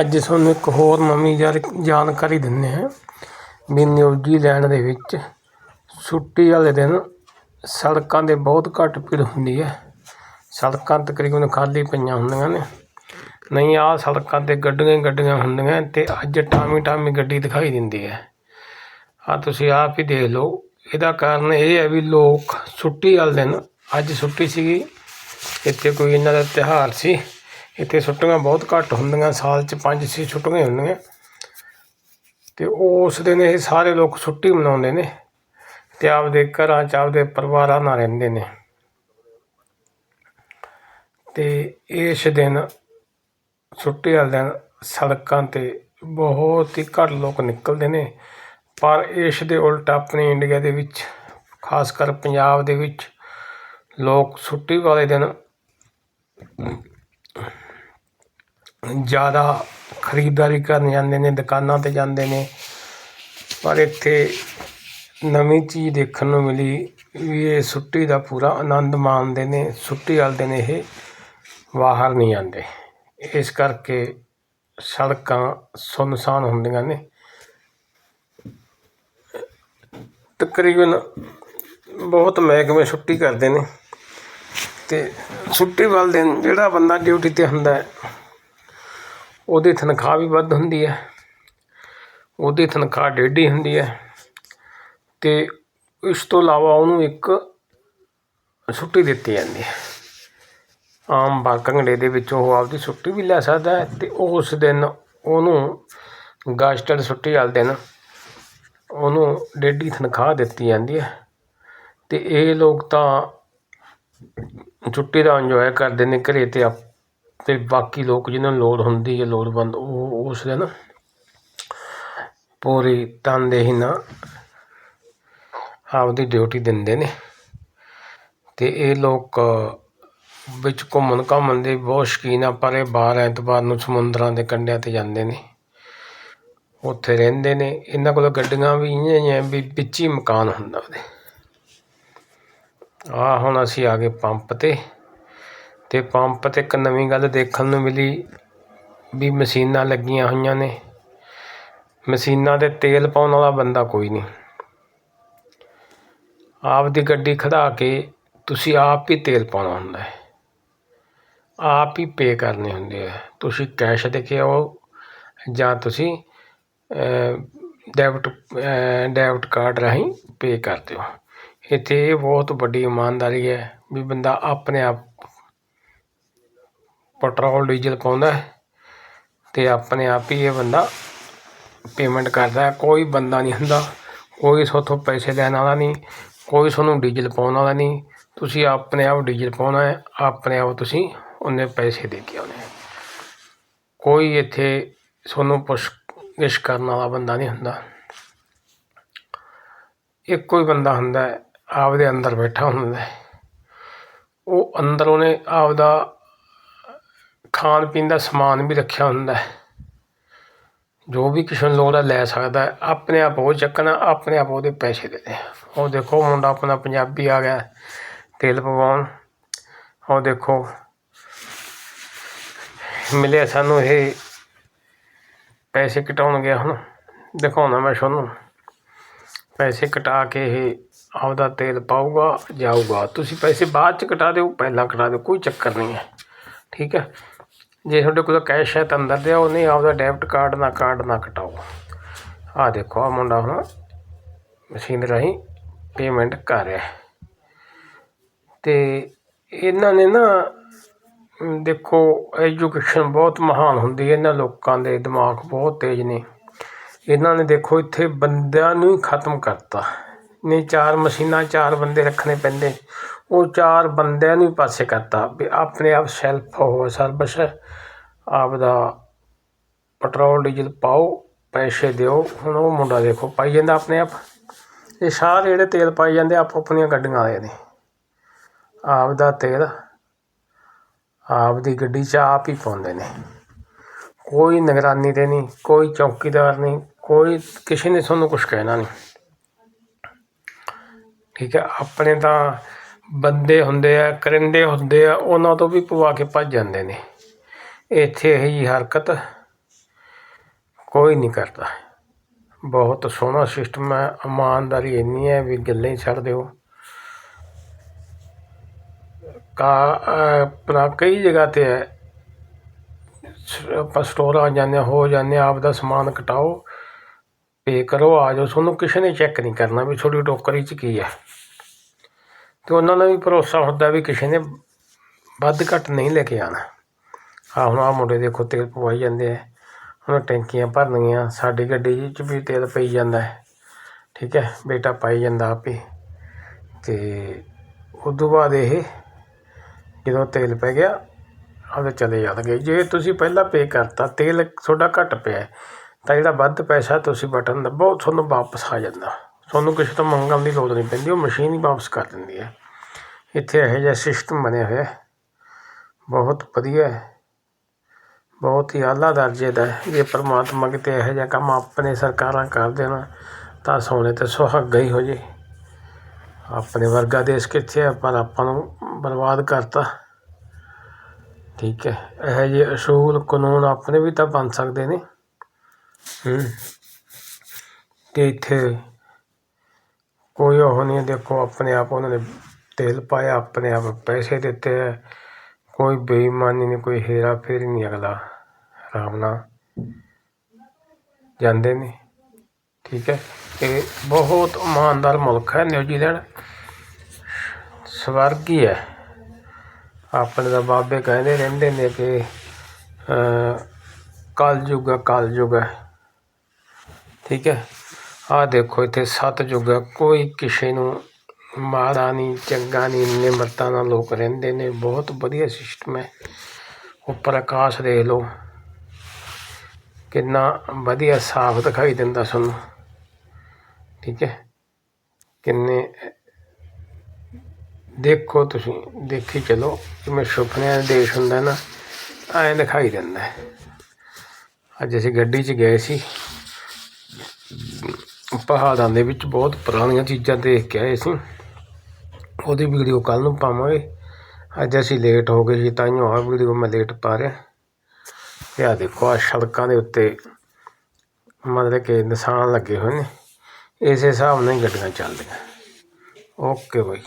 ਅੱਜ ਤੁਹਾਨੂੰ ਇੱਕ ਹੋਰ ਨਵੀਂ ਯਾਰ ਜਾਣਕਾਰੀ ਦਿੰਦੇ ਹਾਂ। ਵੀ ਨਿਊਜ਼ੀਲੈਂਡ ਦੇ ਵਿੱਚ ਛੁੱਟੀ ਵਾਲੇ ਦਿਨ ਸੜਕਾਂ 'ਤੇ ਬਹੁਤ ਘੱਟ ਭੀੜ ਹੁੰਦੀ ਹੈ। ਸੜਕਾਂ ਤਕਰੀਬਨ ਖਾਲੀ ਪਈਆਂ ਹੁੰਦੀਆਂ ਨੇ। ਨਹੀਂ, ਆਹ ਸੜਕਾਂ 'ਤੇ ਗੱਡੀਆਂ ਹੀ ਗੱਡੀਆਂ ਹੁੰਦੀਆਂ ਅਤੇ ਅੱਜ ਟਾਮੀ ਟਾਮੀ ਗੱਡੀ ਦਿਖਾਈ ਦਿੰਦੀ ਹੈ। ਆਹ ਤੁਸੀਂ ਆਪ ਹੀ ਦੇਖ ਲਓ। ਇਹਦਾ ਕਾਰਨ ਇਹ ਹੈ ਵੀ ਲੋਕ ਛੁੱਟੀ ਵਾਲੇ ਦਿਨ, ਅੱਜ ਛੁੱਟੀ ਸੀਗੀ, ਇੱਥੇ ਕੋਈ ਇਹਨਾਂ ਦਾ ਤਿਉਹਾਰ ਸੀ। ਇੱਥੇ ਛੁੱਟੀਆਂ ਬਹੁਤ ਘੱਟ ਹੁੰਦੀਆਂ, ਸਾਲ 'ਚ ਪੰਜ ਛੇ ਛੁੱਟੀਆਂ ਹੁੰਦੀਆਂ। ਤੇ ਉਸ ਦਿਨ ਇਹ ਸਾਰੇ ਲੋਕ ਛੁੱਟੀ ਮਨਾਉਂਦੇ ਨੇ ਤੇ ਆਪਦੇ ਘਰਾਂ 'ਚ, ਆਪਦੇ ਪਰਿਵਾਰਾਂ ਨਾਲ ਰਹਿੰਦੇ ਨੇ। ਤੇ ਇਸ ਦਿਨ ਛੁੱਟੀ ਵਾਲੇ ਦਿਨ ਸੜਕਾਂ ਤੇ ਬਹੁਤ ਹੀ ਘੱਟ ਲੋਕ ਨਿਕਲਦੇ ਨੇ। ਪਰ ਇਸ ਦੇ ਉਲਟ ਆਪਣੇ ਇੰਡੀਆ ਦੇ ਵਿੱਚ, ਖਾਸ ਕਰ ਪੰਜਾਬ ਦੇ ਵਿੱਚ, ਲੋਕ ਛੁੱਟੀ ਵਾਲੇ ਦਿਨ ਜ਼ਿਆਦਾ ਖਰੀਦਦਾਰੀ ਕਰਨ ਜਾਂਦੇ ਨੇ, ਦੁਕਾਨਾਂ ਤੇ ਜਾਂਦੇ ਨੇ। ਪਰ ਇੱਥੇ ਨਵੀਂ ਚੀਜ਼ ਦੇਖਣ ਨੂੰ ਮਿਲੀ ਵੀ ਇਹ ਛੁੱਟੀ ਦਾ ਪੂਰਾ ਆਨੰਦ ਮਾਣਦੇ ਨੇ। ਛੁੱਟੀ ਵਾਲੇ ਦਿਨ ਇਹ ਬਾਹਰ ਨਹੀਂ ਆਉਂਦੇ। ਇਸ ਕਰਕੇ ਸੜਕਾਂ ਸੁੰਨਸਾਨ ਹੁੰਦੀਆਂ ਨੇ। ਤਕਰੀਬਨ ਬਹੁਤ ਮਹਿਕਮੇ ਛੁੱਟੀ ਕਰਦੇ ਨੇ। ਅਤੇ ਛੁੱਟੀ ਵਾਲੇ ਦਿਨ ਜਿਹੜਾ ਬੰਦਾ ਡਿਊਟੀ ਤੇ ਹੁੰਦਾ ਉਹਦੀ ਤਨਖਾਹ ਵੀ ਵੱਧ ਹੁੰਦੀ ਹੈ, ਉਹਦੀ ਤਨਖਾਹ ਡੇਢੀ ਹੁੰਦੀ ਹੈ ਅਤੇ ਇਸ ਤੋਂ ਇਲਾਵਾ ਉਹਨੂੰ ਇੱਕ ਛੁੱਟੀ ਦਿੱਤੀ ਜਾਂਦੀ ਹੈ। ਆਮ ਵਰਕਿੰਗ ਦੇ ਵਿੱਚ ਉਹ ਆਪਦੀ ਛੁੱਟੀ ਵੀ ਲੈ ਸਕਦਾ ਹੈ ਤੇ ਉਸ ਦਿਨ ਉਹਨੂੰ ਗਾਸਟਡ ਛੁੱਟੀ ਵਾਲੇ ਦਿਨ ਉਹਨੂੰ ਡੇਢੀ ਤਨਖਾਹ ਦਿੱਤੀ ਜਾਂਦੀ ਹੈ ਅਤੇ ਇਹ ਲੋਕ ਤਾਂ ਛੁੱਟੀ ਦਾ ਇੰਜੋਏ ਕਰਦੇ ਨੇ ਘਰੇ ਤੇ ਅਤੇ ਬਾਕੀ ਲੋਕ ਜਿਹਨਾਂ ਨੂੰ ਲੋੜ ਹੁੰਦੀ ਹੈ, ਲੋੜਵੰਦ, ਉਹ ਉਸ ਦਿਨ ਪੂਰੀ ਤਨਦੇਹੀ ਨਾਲ ਆਪਦੀ ਡਿਊਟੀ ਦਿੰਦੇ ਨੇ। ਅਤੇ ਇਹ ਲੋਕ ਵਿੱਚ ਘੁੰਮਣ ਘਾਮਣ ਦੇ ਬਹੁਤ ਸ਼ੌਕੀਨ ਆ, ਪਰ ਇਹ ਬਾਹਰ ਐਤਵਾਰ ਨੂੰ ਸਮੁੰਦਰਾਂ ਦੇ ਕੰਢਿਆਂ ਤੇ ਜਾਂਦੇ ਨੇ। ਉੱਥੇ ਰਹਿੰਦੇ ਨੇ। ਇਹਨਾਂ ਕੋਲ ਗੱਡੀਆਂ ਵੀ ਇਆਂ ਹੀ ਆ ਵੀ ਵਿੱਚ ਹੀ ਮਕਾਨ ਹੁੰਦਾ ਉਹਦੇ। ਆ ਹੁਣ ਅਸੀਂ ਆ ਗਏ ਪੰਪ ਤੇ। ਅਤੇ ਪੰਪ ਤੇ ਇੱਕ ਨਵੀਂ ਗੱਲ ਦੇਖਣ ਨੂੰ ਮਿਲੀ ਵੀ ਮਸ਼ੀਨਾਂ ਲੱਗੀਆਂ ਹੋਈਆਂ ਨੇ। ਮਸ਼ੀਨਾਂ ਤੇ ਤੇਲ ਪਾਉਣ ਵਾਲਾ ਬੰਦਾ ਕੋਈ ਨਹੀਂ। ਆਪਦੀ ਗੱਡੀ ਖੜਾ ਕੇ ਤੁਸੀਂ ਆਪ ਹੀ ਤੇਲ ਪਾਉਣਾ ਹੁੰਦਾ ਹੈ। ਆਪ ਹੀ ਪੇ ਕਰਨੇ ਹੁੰਦੇ ਆ। ਤੁਸੀਂ ਕੈਸ਼ ਦੇ ਕੇ ਆਓ ਜਾਂ ਤੁਸੀਂ ਡੈਬਿਟ ਡੈਬਿਟ ਕਾਰਡ ਰਾਹੀਂ ਪੇ ਕਰ ਦਿਓ। ਇੱਥੇ ਇਹ ਬਹੁਤ ਵੱਡੀ ਇਮਾਨਦਾਰੀ ਹੈ ਵੀ ਬੰਦਾ ਆਪਣੇ ਆਪ ਪੈਟਰੋਲ, ਡੀਜ਼ਲ ਪਾਉਂਦਾ ਅਤੇ ਆਪਣੇ ਆਪ ਹੀ ਇਹ ਬੰਦਾ ਪੇਮੈਂਟ ਕਰਦਾ ਕੋਈ ਬੰਦਾ ਨਹੀਂ ਹੁੰਦਾ, ਕੋਈ ਤੁਹਾਡੇ ਪੈਸੇ ਲੈਣ ਵਾਲਾ ਨਹੀਂ, ਕੋਈ ਤੁਹਾਨੂੰ ਡੀਜ਼ਲ ਪਾਉਣ ਵਾਲਾ ਨਹੀਂ। ਤੁਸੀਂ ਆਪਣੇ ਆਪ ਡੀਜ਼ਲ ਪਾਉਣਾ ਹੈ, ਆਪਣੇ ਆਪ ਤੁਸੀਂ ਉਹਨੇ ਪੈਸੇ ਦੇ ਕੇ ਆਉਣੇ ਕੋਈ ਇੱਥੇ ਤੁਹਾਨੂੰ ਪੁੱਛਗਿੱਛ ਕਰਨ ਵਾਲਾ ਬੰਦਾ ਨਹੀਂ ਹੁੰਦਾ। ਇੱਕੋ ਹੀ ਬੰਦਾ ਹੁੰਦਾ ਹੈ, ਆਪਦੇ ਅੰਦਰ ਬੈਠਾ ਹੁੰਦਾ ਉਹ ਅੰਦਰ ਉਹਨੇ ਆਪਦਾ ਖਾਣ ਪੀਣ ਦਾ ਸਮਾਨ ਵੀ ਰੱਖਿਆ ਹੁੰਦਾ ਜੋ ਵੀ ਕਿਸੇ ਨੂੰ ਲੋੜ ਹੈ ਲੈ ਸਕਦਾ ਆਪਣੇ ਆਪ ਉਹ ਚੱਕਣਾ, ਆਪਣੇ ਆਪ ਉਹਦੇ ਪੈਸੇ ਦੇਣੇ ਉਹ ਦੇਖੋ, ਮੁੰਡਾ ਆਪਣਾ ਪੰਜਾਬੀ ਆ ਗਿਆ, ਤੇਲ ਪਵਾਉਣ। ਉਹ ਦੇਖੋ ਮਿਲਿਆ ਸਾਨੂੰ ਇਹ ਪੈਸੇ ਕਟਾਉਣ ਗਿਆ ਹੁਣ। ਦਿਖਾਉਣਾ ਮੈਂ ਤੁਹਾਨੂੰ। ਪੈਸੇ ਕਟਾ ਕੇ ਇਹ ਆਪਦਾ ਤੇਲ ਪਾਊਗਾ, ਜਾਊਗਾ। ਤੁਸੀਂ ਪੈਸੇ ਬਾਅਦ ਚ ਕਟਾ ਦਿਓ, ਪਹਿਲਾਂ ਕਟਾ ਦਿਓ, ਕੋਈ ਚੱਕਰ ਨਹੀਂ ਹੈ। ਠੀਕ ਹੈ? ਜੇ ਤੁਹਾਡੇ ਕੋਲ ਕੈਸ਼ ਹੈ ਤਾਂ ਅੰਦਰ ਦਿਓ, ਨਹੀਂ ਆਪਦਾ ਡੈਬਿਟ ਕਾਰਡ ਨਾ ਕਾਰਡ ਨਾ ਕਟਾਓ। ਆਹ ਦੇਖੋ ਆ ਮੁੰਡਾ ਹੁਣ ਮਸ਼ੀਨ ਰਾਹੀਂ ਪੇਮੈਂਟ ਕਰ ਰਿਹਾ ਹੈ। ਤੇ ਇਹਨਾਂ ਨੇ ਨਾ, ਦੇਖੋ ਐਜੂਕੇਸ਼ਨ ਬਹੁਤ ਮਹਾਨ ਹੁੰਦੀ ਹੈ। ਇਹਨਾਂ ਲੋਕਾਂ ਦੇ ਦਿਮਾਗ ਬਹੁਤ ਤੇਜ਼ ਨੇ। ਇਹਨਾਂ ਨੇ ਦੇਖੋ, ਇੱਥੇ ਬੰਦਿਆਂ ਨੂੰ ਹੀ ਖਤਮ ਕਰਤਾ। ਨਹੀਂ ਚਾਰ ਮਸ਼ੀਨਾਂ ਚਾਰ ਬੰਦੇ ਰੱਖਣੇ ਪੈਂਦੇ। ਉਹ ਚਾਰ ਬੰਦਿਆਂ ਨੂੰ ਹੀ ਪਾਸੇ ਕਰਤਾ ਵੀ ਆਪਣੇ ਆਪ ਸੈਲਫ ਹੋ ਸਰਵਿਸ ਆਪਦਾ ਪੈਟਰੋਲ ਡੀਜ਼ਲ ਪਾਓ, ਪੈਸੇ ਦਿਓ। ਹੁਣ ਉਹ ਮੁੰਡਾ ਦੇਖੋ ਪਾਈ ਜਾਂਦਾ ਆਪਣੇ ਆਪ। ਇਹ ਸਾਰੇ ਜਿਹੜੇ ਤੇਲ ਪਾਈ ਜਾਂਦੇ ਆਪੋ ਆਪਣੀਆਂ ਗੱਡੀਆਂ ਵਾਲੇ ਨੇ। ਆਪਦਾ ਤੇਲ, ਆਪਦੀ ਗੱਡੀ 'ਚ ਆਪ ਹੀ ਪਾਉਂਦੇ ਨੇ। ਕੋਈ ਨਿਗਰਾਨੀ ਤੇ ਨਹੀਂ, ਕੋਈ ਚੌਕੀਦਾਰ ਨਹੀਂ, ਕੋਈ ਕਿਸੇ ਨੇ ਤੁਹਾਨੂੰ ਕੁਝ ਕਹਿਣਾ ਨਹੀਂ। ਠੀਕ ਹੈ ਆਪਣੇ ਤਾਂ ਬੰਦੇ ਹੁੰਦੇ ਆ ਕਰਿੰਦੇ ਹੁੰਦੇ ਆ ਉਹਨਾਂ ਤੋਂ ਵੀ ਪਵਾ ਕੇ ਭੱਜ ਜਾਂਦੇ ਨੇ। ਇੱਥੇ ਇਹੋ ਜਿਹੀ ਹਰਕਤ ਕੋਈ ਨਹੀਂ ਕਰਦਾ। ਬਹੁਤ ਸੋਹਣਾ ਸਿਸਟਮ ਹੈ ਇਮਾਨਦਾਰੀ ਇੰਨੀ ਹੈ ਵੀ ਗੱਲਾਂ ਹੀ ਛੱਡ ਦਿਓ। ਕਾ ਅਹ ਆਪਣਾ ਕਈ ਜਗ੍ਹਾ ਤੇ ਹੈ। ਆਪਾਂ ਸਟੋਰਾਂ ਜਾਂਦੇ ਹਾਂ, ਹੋ ਜਾਂਦੇ ਹਾਂ, ਆਪਦਾ ਸਮਾਨ ਕਟਾਓ। ਪੇ ਕਰੋ, ਆ ਜਾਓ। ਤੁਹਾਨੂੰ ਕਿਸੇ ਨੇ ਚੈੱਕ ਨਹੀਂ ਕਰਨਾ ਵੀ ਤੁਹਾਡੀ ਟੋਕਰੀ 'ਚ ਕੀ ਹੈ। ਅਤੇ ਉਹਨਾਂ ਨੂੰ ਵੀ ਭਰੋਸਾ ਹੁੰਦਾ ਵੀ ਕਿਸੇ ਨੇ ਵੱਧ ਘੱਟ ਨਹੀਂ ਲੈ ਕੇ ਆਉਣਾ। ਆਹ ਹੁਣ ਆਹ ਮੁੰਡੇ ਦੇਖੋ ਤੇਲ ਪਵਾਈ ਜਾਂਦੇ ਆ। ਹੁਣ ਟੈਂਕੀਆਂ ਭਰਨੀਆਂ, ਸਾਡੀ ਗੱਡੀ 'ਚ ਵੀ ਤੇਲ ਪਈ ਜਾਂਦਾ ਹੈ। ਠੀਕ ਹੈ, ਬੇਟਾ ਪਾਈ ਜਾਂਦਾ ਆਪੇ ਤੇ ਤੋਂ ਬਾਅਦ ਇਹ ਜਦੋਂ ਤੇਲ ਪੈ ਗਿਆ ਆਪਦੇ ਚਲੇ ਜਾਣਗੇ ਜੇ ਤੁਸੀਂ ਪਹਿਲਾਂ ਪੇ ਕਰਤਾ, ਤੇਲ ਤੁਹਾਡਾ ਘੱਟ ਪਿਆ ਤਾਂ ਜਿਹੜਾ ਵੱਧ ਪੈਸਾ ਤੁਸੀਂ ਬਟਨ ਦੱਬੋ, ਤੁਹਾਨੂੰ ਵਾਪਸ ਆ ਜਾਂਦਾ। ਤੁਹਾਨੂੰ ਕਿਸੇ ਤੋਂ ਮੰਗਣ ਦੀ ਲੋੜ ਨਹੀਂ ਪੈਂਦੀ, ਉਹ ਮਸ਼ੀਨ ਹੀ ਵਾਪਸ ਕਰ ਦਿੰਦੀ ਹੈ। ਇੱਥੇ ਇਹੋ ਜਿਹਾ ਸਿਸਟਮ ਬਣਿਆ ਹੋਇਆ ਬਹੁਤ ਵਧੀਆ ਬਹੁਤ ਹੀ ਆਲਾ ਦਰਜੇ ਦਾ ਜੇ ਪਰਮਾਤਮਾ ਕਿਤੇ ਇਹੋ ਜਿਹਾ ਕੰਮ ਆਪਣੇ ਸਰਕਾਰਾਂ ਕਰ ਦੇਣ, ਤਾਂ ਸੋਨੇ ਤੇ ਸੁਹਾਗਾ ਹੀ ਹੋ ਜੇ। ਆਪਣੇ ਵਰਗਾ ਦੇਸ਼ ਕਿੱਥੇ ਹੈ, ਪਰ ਆਪਾਂ ਨੂੰ ਬਰਬਾਦ ਕਰਤਾ। ਠੀਕ ਹੈ। ਇਹੋ ਜਿਹੇ ਅਸੂਲ ਕਾਨੂੰਨ ਆਪਣੇ ਵੀ ਤਾਂ ਬਣ ਸਕਦੇ ਨੇ। ਹੂੰ ਇੱਥੇ ਕੋਈ ਉਹ ਨਹੀਂ ਦੇਖੋ, ਆਪਣੇ ਆਪ ਉਹਨਾਂ ਨੇ ਤੇਲ ਪਾਇਆ, ਆਪਣੇ ਆਪ ਪੈਸੇ ਦਿੱਤੇ ਹੈ। ਕੋਈ ਬੇਈਮਾਨੀ ਨਹੀਂ, ਕੋਈ ਹੇਰਾ ਫੇਰੀ ਨਹੀਂ, ਅਗਲਾ ਆਰਾਮ ਨਾਲ ਜਾਂਦੇ ਨੇ। ਠੀਕ ਹੈ ਇਹ ਬਹੁਤ ਇਮਾਨਦਾਰ ਮੁਲਕ ਹੈ ਨਿਊਜ਼ੀਲੈਂਡ। ਸਵਰਗ ਹੀ। ਹੈ ਆਪਣੇ ਦਾ ਬਾਬੇ ਕਹਿੰਦੇ ਰਹਿੰਦੇ ਨੇ ਕਿ ਕਲ ਯੁੱਗ ਹੈ ਕਲ ਹੈ। ਠੀਕ ਹੈ? ਆਹ ਦੇਖੋ, ਇੱਥੇ ਸੱਤ ਯੁੱਗ ਹੈ। ਕੋਈ ਕਿਸੇ ਨੂੰ ਮਾੜਾ ਨਹੀਂ ਚੰਗਾ ਨਹੀਂ ਇੰਨੇ ਮਰਤਾਂ ਨਾਲ ਲੋਕ ਰਹਿੰਦੇ ਨੇ। ਬਹੁਤ ਵਧੀਆ ਸਿਸਟਮ ਹੈ। ਉੱਪਰ ਆਕਾਸ਼ ਦੇਖ ਲਓ। ਕਿੰਨਾ ਵਧੀਆ ਸਾਫ਼ ਦਿਖਾਈ ਦਿੰਦਾ ਸਾਨੂੰ ਠੀਕ ਹੈ? ਕਿੰਨੇ ਦੇਖੋ ਤੁਸੀਂ, ਦੇਖੀ ਚਲੋ। ਜਿਵੇਂ ਸੁਪਨਿਆਂ ਦਾ ਦੇਸ਼ ਹੁੰਦਾ ਨਾ, ਐਂ ਦਿਖਾਈ ਦਿੰਦਾ ਅੱਜ ਅਸੀਂ ਗੱਡੀ 'ਚ ਗਏ ਸੀ। ਪਹਾੜਾਂ ਦੇ ਵਿੱਚ ਬਹੁਤ ਪੁਰਾਣੀਆਂ ਚੀਜ਼ਾਂ ਦੇਖ ਕੇ ਆਏ ਸੀ। ਉਹਦੀ ਵੀਡੀਓ ਕੱਲ ਨੂੰ ਪਾਵਾਂਗੇ। ਅੱਜ ਅਸੀਂ ਲੇਟ ਹੋ ਗਏ ਸੀ ਤਾਂ ਹੀ ਆਹ ਵੀਡੀਓ ਮੈਂ ਲੇਟ ਪਾ ਰਿਹਾ। ਇਹ ਆ ਦੇਖੋ ਆ ਸੜਕਾਂ ਦੇ ਉੱਤੇ ਮਤਲਬ ਕਿ ਨਿਸ਼ਾਨ ਲੱਗੇ ਹੋਏ ਨੇ। ਇਸੇ ਹਿਸਾਬ ਨਾਲ ਹੀ ਗੱਡੀਆਂ ਚੱਲਦੀਆਂ। Okay bye.